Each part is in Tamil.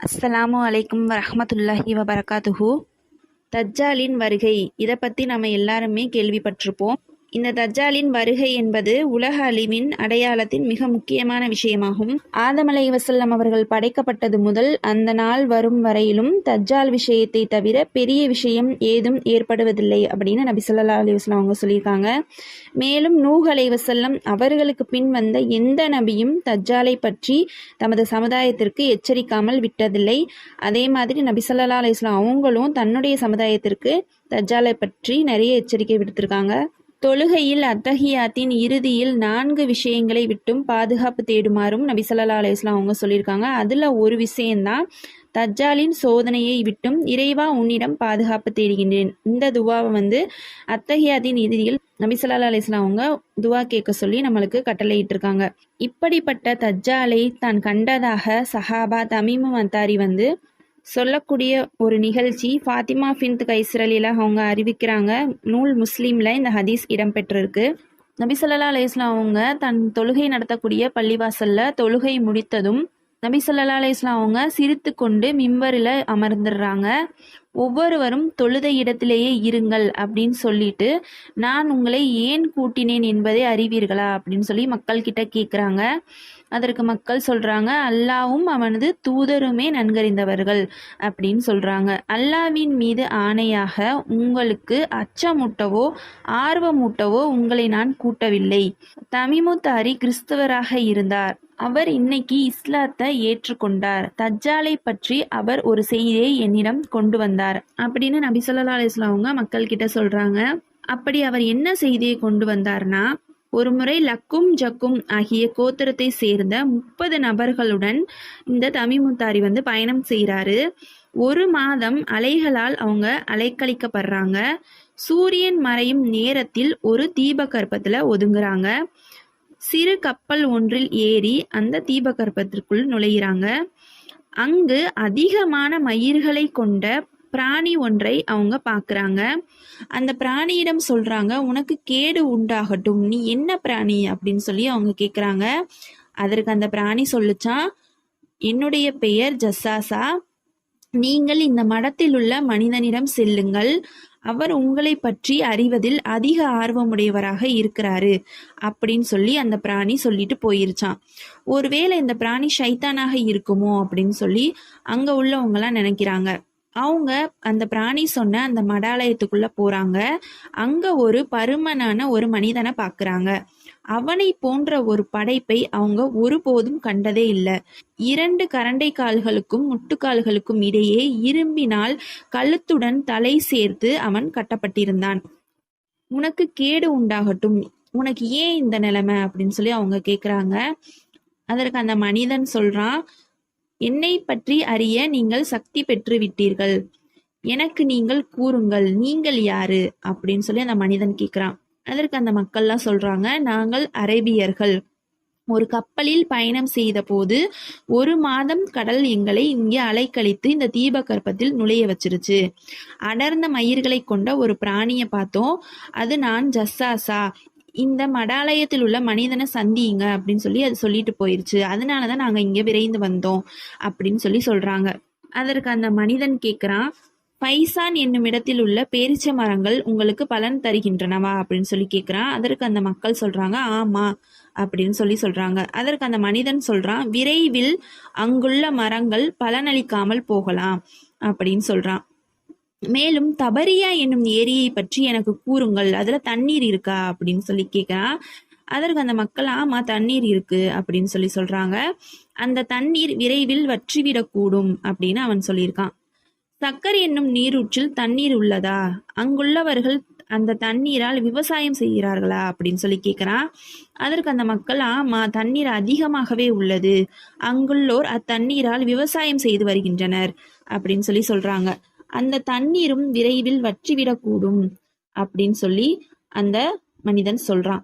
அஸ்ஸலாமு அலைக்கும் வரஹ்மத்துல்லாஹி வபரகாத்துஹு. தஜ்ஜாலின் வருகை இதை பற்றி நம்ம எல்லாருமே கேள்விப்பட்டிருப்போம். இந்த தஜ்ஜாலின் வருகை என்பது உலக அழிவின் அடையாளத்தின் மிக முக்கியமான விஷயமாகும். ஆதமலை வசல்லம் அவர்கள் படைக்கப்பட்டது முதல் அந்த நாள் வரும் வரையிலும் தஜ்ஜால் விஷயத்தை தவிர பெரிய விஷயம் ஏதும் ஏற்படுவதில்லை அப்படின்னு நபி ஸல்லல்லாஹு அலைஹி அவங்க சொல்லியிருக்காங்க. மேலும் நூஹ் அலை வசல்லம் அவர்களுக்கு பின் வந்த எந்த நபியும் தஜ்ஜாலை பற்றி தமது சமுதாயத்திற்கு எச்சரிக்காமல் விட்டதில்லை. அதே மாதிரி நபி ஸல்லல்லாஹு அலைஹி அவங்களும் தன்னுடைய சமுதாயத்திற்கு தஜ்ஜாலை பற்றி நிறைய எச்சரிக்கை விடுத்திருக்காங்க. தொழுகையில் அத்தஹியாத்தின் இறுதியில் நான்கு விஷயங்களை விட்டும் பாதுகாப்பு தேடுமாறும் நபிசல்லா ஸல்லல்லாஹு அவங்க சொல்லியிருக்காங்க. அதில் ஒரு விஷயந்தான் தஜ்ஜாலின் சோதனையை விட்டும் இறைவா உன்னிடம் பாதுகாப்பு தேடுகின்றேன். இந்த துவாவை வந்து அத்தஹியாத்தின் இறுதியில் நபிசல்லா அலிஸ்லாம் அவங்க துவா கேட்க சொல்லி நம்மளுக்கு கட்டளையிட்டிருக்காங்க. இப்படிப்பட்ட தஜ்ஜாலை தான் கண்டதாக சஹாபா தமீமு அத்தாரி வந்து சொல்லக்கூடிய ஒரு நிகழ்ச்சி. ஃபாத்திமா ஃபின்த் கைஸ்ரலில அவங்க அறிவிக்கிறாங்க நூல் முஸ்லீமில் இந்த ஹதீஸ் இடம்பெற்றிருக்கு. நபிசல்லா ஸல்லல்லாஹு அவங்க தன் தொழுகை நடத்தக்கூடிய பள்ளிவாசல்ல தொழுகை முடித்ததும் நபி ஸல்லல்லாஹு அவங்க சிரித்து கொண்டு மிம்பரில் அமர்ந்துடுறாங்க. ஒவ்வொருவரும் தொழுத இடத்திலேயே இருங்கள் அப்படின்னு சொல்லிட்டு நான் உங்களை ஏன் கூட்டினேன் என்பதை அறிவீர்களா அப்படின்னு சொல்லி மக்கள் கிட்ட கேட்குறாங்க அதற்கு மக்கள் சொல்றாங்க அல்லாவும் அவனது தூதருமே நன்கறிந்தவர்கள் அப்படின்னு சொல்றாங்க. அல்லாவின் மீது ஆணையாக உங்களுக்கு அச்சமூட்டவோ ஆர்வமூட்டவோ உங்களை நான் கூட்டவில்லை. தமிமுத்தாரி கிறிஸ்தவராக இருந்தார். அவர் இன்னைக்கு இஸ்லாத்தை ஏற்றுக்கொண்டார். தஜ்ஜாலை பற்றி அவர் ஒரு செய்தியை என்னிடம் கொண்டு வந்தார். அப்படின்னு நபி ஸல்லல்லாஹு அவங்க மக்கள் கிட்ட சொல்றாங்க. அப்படி அவர் என்ன செய்தியை கொண்டு வந்தார்னா ஒருமுறை லக்கும் ஜக்கும் ஆகிய கோத்திரத்தை சேர்ந்த முப்பது நபர்களுடன் இந்த தமிமுத்தாரி வந்து பயணம் செய்கிறாரு ஒரு மாதம் அலைகளால் அவங்க அலைக்கழிக்கப்படுறாங்க. சூரியன் மறையும் நேரத்தில் ஒரு தீபகற்பத்தில் ஒதுங்குறாங்க. சிறு கப்பல் ஒன்றில் ஏறி அந்த தீபகற்பத்திற்குள் நுழையிறாங்க. அங்கு அதிகமான மயிர்களை கொண்ட பிராணி ஒன்றை அவங்க பார்க்குறாங்க. அந்த பிராணியிடம் சொல்கிறாங்க உனக்கு கேடு உண்டாகட்டும். நீ என்ன பிராணி? அப்படின்னு சொல்லி அவங்க கேட்குறாங்க அதற்கு அந்த பிராணி சொல்லிச்சான் என்னுடைய பெயர் ஜஸ்ஸாசா நீங்கள் இந்த மடத்தில் உள்ள மனிதனிடம் செல்லுங்கள். அவர் உங்களை பற்றி அறிவதில் அதிக ஆர்வமுடையவராக இருக்கிறாரு. அப்படின்னு சொல்லி அந்த பிராணி சொல்லிட்டு போயிருச்சான் ஒருவேளை இந்த பிராணி ஷைத்தானாக இருக்குமோ அப்படின்னு சொல்லி அங்க உள்ளவங்களாம் நினைக்கிறாங்க. அவங்க அந்த பிராணி சொன்ன அந்த மடாலயத்துக்குள்ள போறாங்க. அங்க ஒரு பருமனான ஒரு மனிதனை பார்க்கறாங்க அவனை போன்ற ஒரு படைப்பை அவங்க ஒருபோதும் கண்டதே இல்லை. இரண்டு கரண்டை கால்களுக்கும் முட்டுக்கால்களுக்கும் இடையே இரும்பினால் கழுத்துடன் தலை சேர்த்து அவன் கட்டப்பட்டிருந்தான். உனக்கு கேடு உண்டாகட்டும். உனக்கு ஏன் இந்த நிலைமை? அப்படின்னு சொல்லி அவங்க கேக்குறாங்க. அதற்கு அந்த மனிதன் சொல்றான் என்னை பற்றி அறிய நீங்கள் சக்தி பெற்று விட்டீர்கள் எனக்கு நீங்கள் கூறுங்கள் நீங்கள் யாரு? அப்படின்னு சொல்லி அந்த மனிதன் கேக்குறான். அதற்கு அந்த மக்கள்லாம் சொல்றாங்க நாங்கள் அரேபியர்கள். ஒரு கப்பலில் பயணம் செய்த போது ஒரு மாதம் கடல் எங்களை இங்கே அலைக்கழித்து இந்த தீபகற்பத்தில் நுழைய வச்சிருச்சு. அடர்ந்த மயிர்களை கொண்ட ஒரு பிராணியை பார்த்தோம். அது நான் ஜஸ்ஸாசா இந்த மடாலயத்தில் உள்ள மனிதனை சந்திங்க அப்படின்னு சொல்லி அது சொல்லிட்டு போயிருச்சு. அதனாலதான் நாங்க இங்க விரைந்து வந்தோம் அப்படின்னு சொல்லி சொல்றாங்க. அதற்கு அந்த மனிதன் கேக்குறான் பைசான் என்னும் இடத்தில் உள்ள பேரிச்ச மரங்கள் உங்களுக்கு பலன் தருகின்றனவா? அப்படின்னு சொல்லி கேட்குறான் அதற்கு அந்த மக்கள் சொல்றாங்க ஆமா அப்படின்னு சொல்லி சொல்றாங்க. அதற்கு அந்த மனிதன் சொல்றான் விரைவில் அங்குள்ள மரங்கள் பலனளிக்காமல் போகலாம் அப்படின்னு சொல்றான். மேலும் தபரியா என்னும் ஏரியை பற்றி எனக்கு கூறுங்கள். அதுல தண்ணீர் இருக்கா? அப்படின்னு சொல்லி கேட்கிறான் அதற்கு அந்த மக்கள் ஆமா தண்ணீர் இருக்கு அப்படின்னு சொல்லி சொல்றாங்க. அந்த தண்ணீர் விரைவில் வற்றிவிடக்கூடும் அப்படின்னு அவன் சொல்லியிருக்கான். சக்கர் என்னும் நீரூற்றில் தண்ணீர் உள்ளதா? அங்குள்ளவர்கள் அந்த தண்ணீரால் விவசாயம் செய்கிறார்களா? அப்படின்னு சொல்லி கேட்குறான் அதற்கு அந்த மக்கள் ஆமா தண்ணீர் அதிகமாகவே உள்ளது. அங்குள்ளோர் அத்தண்ணீரால் விவசாயம் செய்து வருகின்றனர் அப்படின்னு சொல்லி சொல்றாங்க. அந்த தண்ணீரும் விரைவில் வற்றிவிடக்கூடும் அப்படின்னு சொல்லி அந்த மனிதன் சொல்றான்.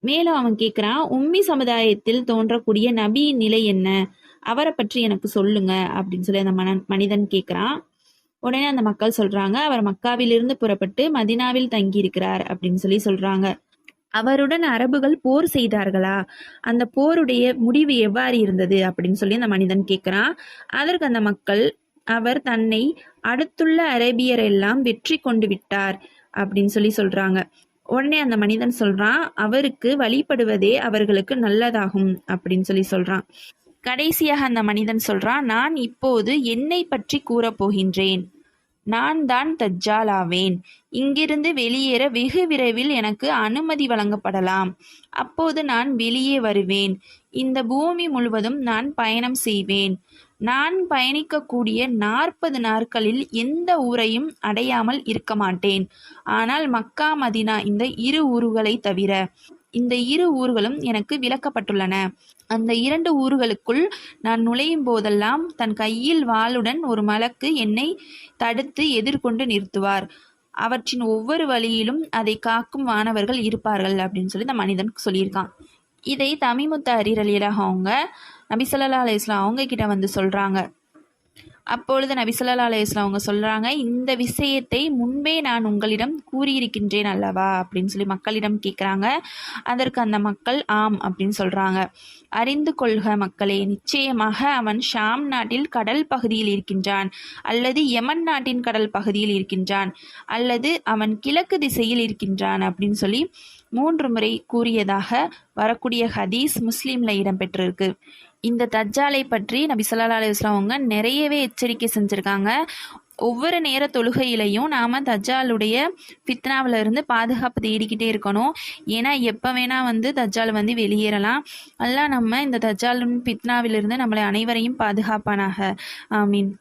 மேலும் அவன் கேக்குறான் உம்மி சமுதாயத்தில் தோன்றக்கூடிய நபியின் நிலை என்ன? அவரை பற்றி எனக்கு சொல்லுங்க அப்படின்னு சொல்லி அந்த மன மனிதன் கேட்குறான் உடனே அந்த மக்கள் சொல்றாங்க அவர் மக்காவிலிருந்து புறப்பட்டு மதினாவில் தங்கி இருக்கிறார் அப்படின்னு சொல்லி சொல்றாங்க. அவருடன் அரபுகள் போர் செய்தார்களா? அந்த போருடைய முடிவு எவ்வாறு இருந்தது? அப்படின்னு சொல்லி அந்த மனிதன் கேட்குறான் அதற்கு அந்த மக்கள் அவர் தன்னை அடுத்துள்ள அரேபியர் எல்லாம் வெற்றி கொண்டு விட்டார் அப்படின்னு சொல்லி சொல்றாங்க. உடனே அந்த மனிதன் சொல்றான் அவருக்கு வழிபடுவதே அவர்களுக்கு நல்லதாகும் அப்படின்னு சொல்லி சொல்றான். கடைசியாக அந்த மனிதன் சொல்றான் நான் இப்போது என்னை பற்றி கூறப் போகின்றேன். நான் தான் தஜ்ஜால் ஆவேன். இங்கிருந்து வெளியேற வெகு விரைவில் எனக்கு அனுமதி வழங்கப்படலாம். அப்போது நான் வெளியே வருவேன். இந்த பூமி முழுவதும் நான் பயணம் செய்வேன். நான் பயணிக்கக்கூடிய நாற்பது நாட்களில் எந்த ஊரையும் அடையாமல் இருக்க மாட்டேன். ஆனால் மக்கா மதினா இந்த இரு ஊர்களை தவிர இந்த இரு ஊர்களும் எனக்கு விளக்கப்பட்டுள்ளன. அந்த இரண்டு ஊர்களுக்குள் நான் நுழையும் போதெல்லாம் தன் கையில் வாளுடன் ஒரு மலக்கு என்னை தடுத்து எதிர்கொண்டு நிறுத்துவார். அவற்றின் ஒவ்வொரு வழியிலும் அதை காக்கும் வானவர்கள் இருப்பார்கள் அப்படின்னு சொல்லி இந்த மனிதன் சொல்லியிருக்கான். இதை தமிமுத்த அரிரலியலாக அவங்க நபிசல்லா அலிஸ்லாம் அவங்க கிட்ட வந்து சொல்கிறாங்க அப்பொழுது நபிசல்லா அலையாஸ்லாம் அவங்க சொல்கிறாங்க இந்த விஷயத்தை முன்பே நான் உங்களிடம் கூறியிருக்கின்றேன் அல்லவா அப்படின்னு சொல்லி மக்களிடம் கேட்குறாங்க அதற்கு அந்த மக்கள் ஆம் அப்படின்னு சொல்கிறாங்க அறிந்து கொள்க மக்களே நிச்சயமாக அவன் ஷாம் நாட்டில் கடல் பகுதியில் இருக்கின்றான் அல்லது யமன் நாட்டின் கடல் பகுதியில் இருக்கின்றான் அல்லது அவன் கிழக்கு திசையில் இருக்கின்றான் அப்படின்னு சொல்லி மூன்று முறை கூறியதாக வரக்கூடிய ஹதீஸ் முஸ்லீமில் இடம்பெற்றிருக்கு. இந்த தஜ்ஜாலை பற்றி நபி சொல்லா அலுவலாம் அவங்க நிறையவே எச்சரிக்கை செஞ்சுருக்காங்க. ஒவ்வொரு நேர தொழுகையிலையும் நாம் தஜ்ஜாலுடைய ஃபித்னாவுல இருந்து பாதுகாப்பு தேடிக்கிட்டே இருக்கணும். ஏன்னா எப்போ வேணால் வந்து தஜ்ஜால் வந்து வெளியேறலாம். எல்லாம் நம்ம இந்த தஜ்ஜாலின் ஃபித்னாவிலிருந்து நம்மளை அனைவரையும் பாதுகாப்பானாக. ஐ மீன்